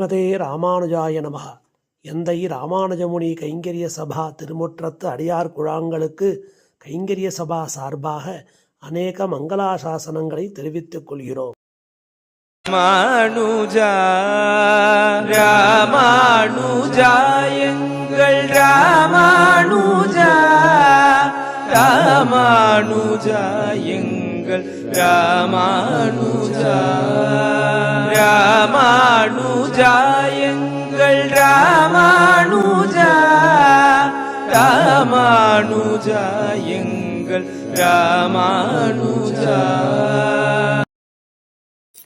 ஸ்ரீமதே ராமானுஜாய நம எந்தை ராமானுஜமுனி கைங்கரிய சபா திருமுற்றத்து அடியார் குழாங்களுக்கு கைங்கரிய சபா சார்பாக அநேக மங்களாசாசனங்களை தெரிவித்துக் கொள்கிறோம். ராமானுஜா ராமானுஜா எங்கள் ராமானுஜா ராமானுஜா எங்கள் ராமானுஜா. ராமானுஜா எங்கள் ராமானுஜா ராமானுஜா எங்கள் ராமானுஜா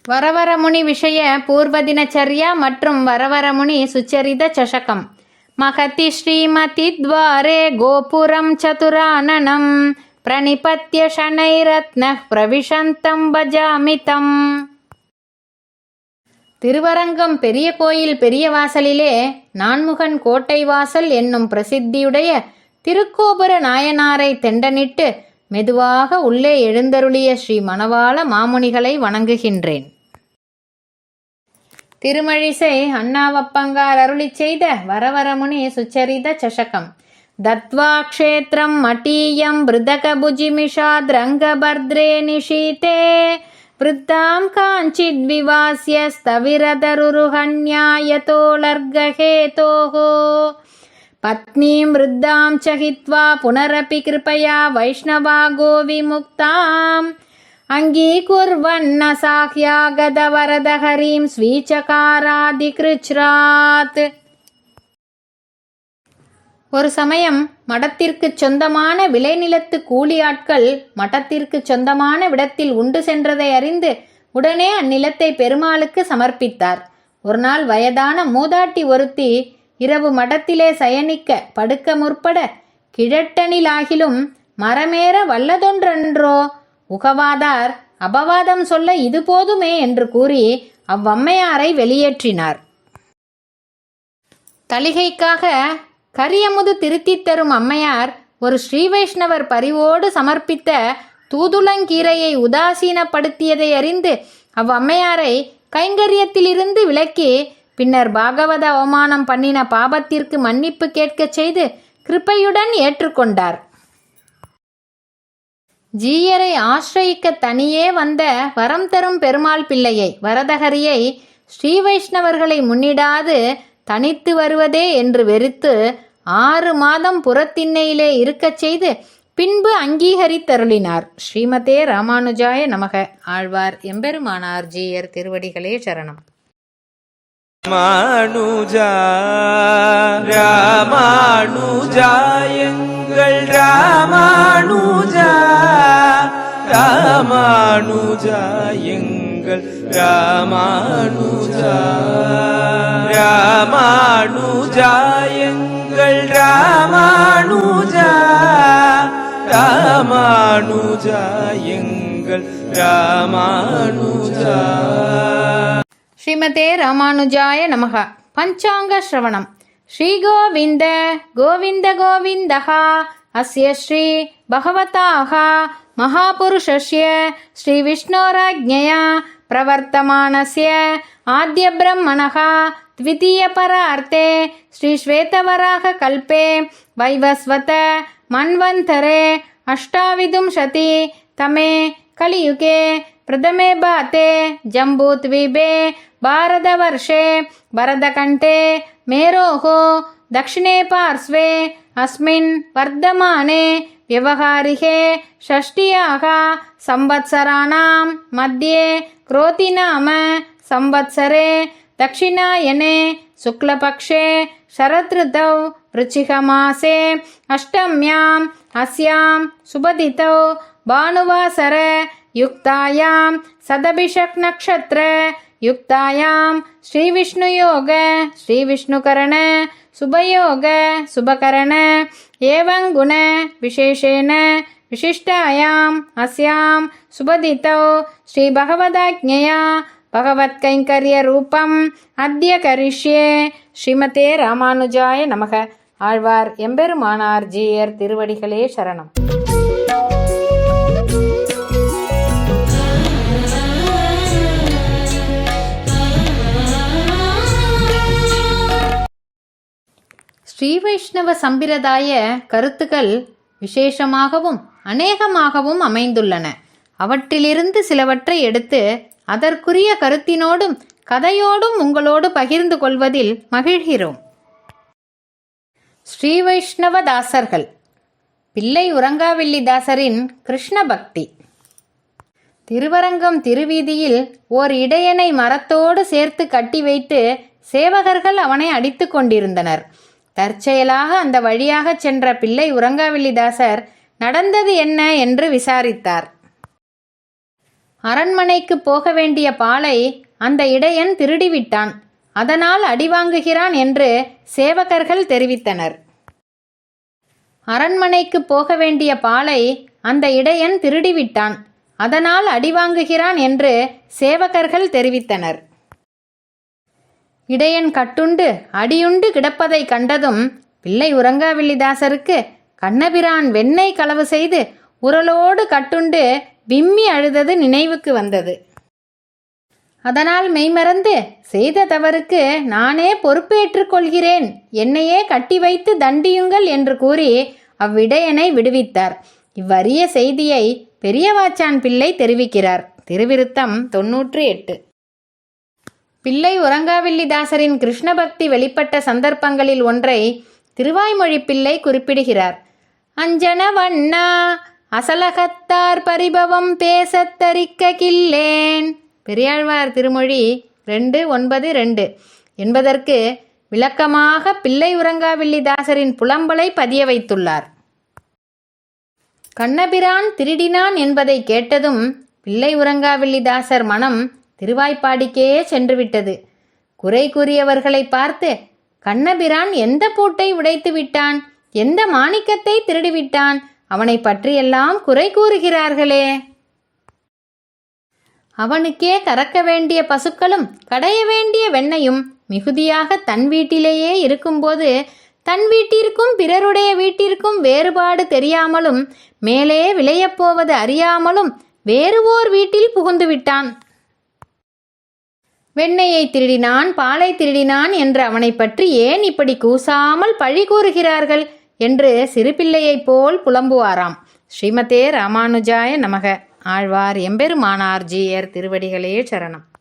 ವರವರಮುನಿ ವಿಷಯ ಪೂರ್ವ ದಿನಚರ್ಯ ಮತ್ತು ವರವರಮುನಿ ಸುಚರಿತ ಚಷಕಂ ಮಹತಿ ಶ್ರೀಮತಿ ದ್ವಾರೆ ಗೋಪುರಂ ಚತುರಾನನಂ ಪ್ರಣಿಪತ್ಯ ಶನೈರತ್ನ ಪ್ರವಿಶಂತಂ ಭಜಾಮಿ ತಂ திருவரங்கம் பெரிய கோயில் பெரிய வாசலிலே நான்முகன் கோட்டை வாசல் என்னும் பிரசித்தியுடைய திருக்கோபுர நாயனாரை தெண்டனிட்டு மெதுவாக உள்ளே எழுந்தருளிய ஸ்ரீ மணவாள மாமுனிகளை வணங்குகின்றேன். திருமழிசை அண்ணாவப்பங்கார் அருளி செய்த வரவரமுனி சுச்சரித சஷகம் தத்வா க்ஷேத்திரம் மட்டீயம் மிருதகபுஜிமிஷாத்ரங்கபர்த்ரே நிஷீதே वृत्तां काञ्चिद्विवास्य स्तविरतरुरुहन्यायतोलर्गहेतोः पत्नीं वृद्धां च हित्वा पुनरपि कृपया वैष्णवागो विमुक्ताम् अङ्गीकुर्वन्न साह्यागदवरदहरीं स्वीचकारादिकृच्छ्रात् ஒரு சமயம் மடத்திற்கு சொந்தமான விளைநிலத்து கூலி ஆட்கள் மடத்திற்கு சொந்தமான விடத்தில் உண்டு சென்றதை அறிந்து உடனே அந்நிலத்தை பெருமாளுக்கு சமர்ப்பித்தார். ஒரு நாள் வயதான மூதாட்டி ஒருத்தி இரவு மடத்திலே சயனிக்க படுக்க முற்பட கிழட்டனிலாகிலும் மரமேற வல்லதொன்றன்றோ? உகவாதார் அபவாதம் சொல்ல இது போதுமே என்று கூறி அவ்வம்மையாரை வெளியேற்றினார். தலிகைக்காக கரியமுது திருத்தித் தரும் அம்மையார் ஒரு ஸ்ரீவைஷ்ணவர் பரிவோடு சமர்ப்பித்த தூதுளங்கீரையை உதாசீனப்படுத்தியதை அறிந்து அவ்வம்மையாரை கைங்கரியத்திலிருந்து விலக்கி பின்னர் பாகவத அவமானம் பண்ணின பாபத்திற்கு மன்னிப்பு கேட்கச் செய்து கிருப்பையுடன் ஏற்றுக்கொண்டார். ஜீயரை ஆசிரயிக்க தனியே வந்த வரம் தரும் பெருமாள் பிள்ளையை வரதகரியை ஸ்ரீ வைஷ்ணவர்களை முன்னிடாது தனித்து வருவதே என்று வெறுத்து ஆறு மாதம் புறத்திண்ணையிலே இருக்கச் செய்து பின்பு அங்கீகரித்தருளினார். ஸ்ரீமதே ராமானுஜாய நமக. ஆழ்வார் எம்பெருமானார் ஜீயர் திருவடிகளே சரணம். ராமானுஜா ராமானுஜா எங்கள் ராமானுஜா ராமானுஜா எங்கள் ராமானுஜா. ராமானுஜாயங்கள் ராமானுஜா ராமானுஜாயங்கள் ராமானுஜா. ஸ்ரீமதே ராமானுஜாய நமக. பஞ்சாங்க ஸ்ரவணம். ஸ்ரீ கோவிந்த கோவிந்த கோவிந்தகா அஸ்ய ஸ்ரீ பகவதாக மகாபுருஷஸ்ய ஸ்ரீ விஷ்ணோராஜ்ஞயா. பிரவர்த்தமானஸ்ய ஆத்ய பிரம்மணகா द्वितीयपरार्थे श्रीश्वेतवराहकल्पे वैवस्वत मन्वन्तरे अष्टाविंशति तमे कलियुगे प्रथमे बाते जम्बूद्वीपे भारतवर्षे भरतकण्ठे मेरोः दक्षिणे पार्श्वे अस्मिन् वर्धमाने व्यवहारिके षष्ट्याः संवत्सराणां मध्ये क्रोतिनाम संवत्सरे दक्षिणायने शुक्लपक्षे शरदृतौ वृश्चिकमासे अष्टम्याम् अस्यां सुबदितौ भानुवासर युक्तायां सदभिषक् नक्षत्र युक्तायां श्रीविष्णुयोग श्रीविष्णुकरण शुभयोग शुभकरण एवं गुण विशेषेण विशिष्टायाम् अस्यां सुबदितौ श्रीभगवदाज्ञया பகவத்கைங்கரியரூபம் அத்திய கரிஷ்யே ஸ்ரீமதே ராமானுஜாய நமக. ஆழ்வார் எம்பெருமானார் ஜீயர் திருவடிகளே சரணம். ஸ்ரீ சம்பிரதாய கருத்துக்கள் விசேஷமாகவும் அநேகமாகவும் அமைந்துள்ளன. அவற்றிலிருந்து சிலவற்றை எடுத்து அதற்குரிய கருத்தினோடும் கதையோடும் உங்களோடு பகிர்ந்து கொள்வதில் மகிழ்கிறோம். ஸ்ரீ வைஷ்ணவ தாசர்கள். பிள்ளை உரங்காவில்லி தாசரின் கிருஷ்ண பக்தி. திருவரங்கம் திருவீதியில் ஓர் இடையனை மரத்தோடு சேர்த்து கட்டி வைத்து சேவகர்கள் அவனை அடித்து கொண்டிருந்தனர். தற்செயலாக அந்த வழியாகச் சென்ற பிள்ளை உரங்காவில்லிதாசர் நடந்தது என்ன? என்று விசாரித்தார். அரண்மனைக்கு போக வேண்டிய பாலை அந்த இடையன் திருடிவிட்டான். அதனால் அடிவாங்குகிறான் என்று சேவகர்கள் தெரிவித்தனர். அரண்மனைக்கு போக வேண்டிய பாலை அந்த இடையன் திருடிவிட்டான். அதனால் அடிவாங்குகிறான் என்று சேவகர்கள் தெரிவித்தனர். இடையன் கட்டுண்டு அடியுண்டு கிடப்பதை கண்டதும் பிள்ளை உறங்காவில்லிதாசருக்கு கண்ணபிரான் வெண்ணெய் களவு செய்து உரலோடு கட்டுண்டு விம்மி அழுதது நினைவுக்கு வந்தது. அதனால் மெய்மறந்து செய்த தவறுக்கு நானே பொறுப்பேற்றுக் கொள்கிறேன். என்னையே கட்டி வைத்து தண்டியுங்கள் என்று கூறி அவ்விடையனை விடுவித்தார். இவ்வரிய செய்தியை பெரியவாச்சான் பிள்ளை தெரிவிக்கிறார். திருவிருத்தம் தொன்னூற்று எட்டு. பிள்ளை உறங்காவில்லிதாசரின் கிருஷ்ண பக்தி வெளிப்பட்ட சந்தர்ப்பங்களில் ஒன்றை திருவாய்மொழி பிள்ளை குறிப்பிடுகிறார். அஞ்சன வண்ணா அசலகத்தார் பரிபவம் பேசத் தரிக்க கில்லேன் பெரியாழ்வார் திருமொழி ரெண்டு ஒன்பது ரெண்டு. என்பதற்கு விளக்கமாக பிள்ளை உரங்காவில்லிதாசரின் புலம்பலை பதிய வைத்துள்ளார். கண்ணபிரான் திருடினான் என்பதை கேட்டதும் பிள்ளை உரங்காவில்லிதாசர் மனம் திருவாய்ப்பாடிக்கே சென்றுவிட்டது. குறை கூறியவர்களை பார்த்து கண்ணபிரான் எந்த பூட்டை உடைத்து விட்டான் எந்த மாணிக்கத்தை திருடிவிட்டான்? அவனை பற்றியெல்லாம் குறை கூறுகிறார்களே. அவனுக்கே கறக்க வேண்டிய பசுக்களும் கடைய வேண்டிய வெண்ணையும் மிகுதியாக தன் வீட்டிலேயே இருக்கும்போது தன் வீட்டிற்கும் பிறருடைய வீட்டிற்கும் வேறுபாடு தெரியாமலும் மேலே விளையப் போவது அறியாமலும் வேறு ஓர் வீட்டில் புகுந்து விட்டான். வெண்ணையை திருடினான் பாலை திருடினான் என்று அவனை பற்றி ஏன் இப்படி கூசாமல் பழி கூறுகிறார்கள்? என்று சிறுபிள்ளையைப் போல் புலம்புவாராம். ஸ்ரீமதே ராமானுஜாய நமக. ஆழ்வார் எம்பெருமானார் ஜீயர் திருவடிகளே சரணம்.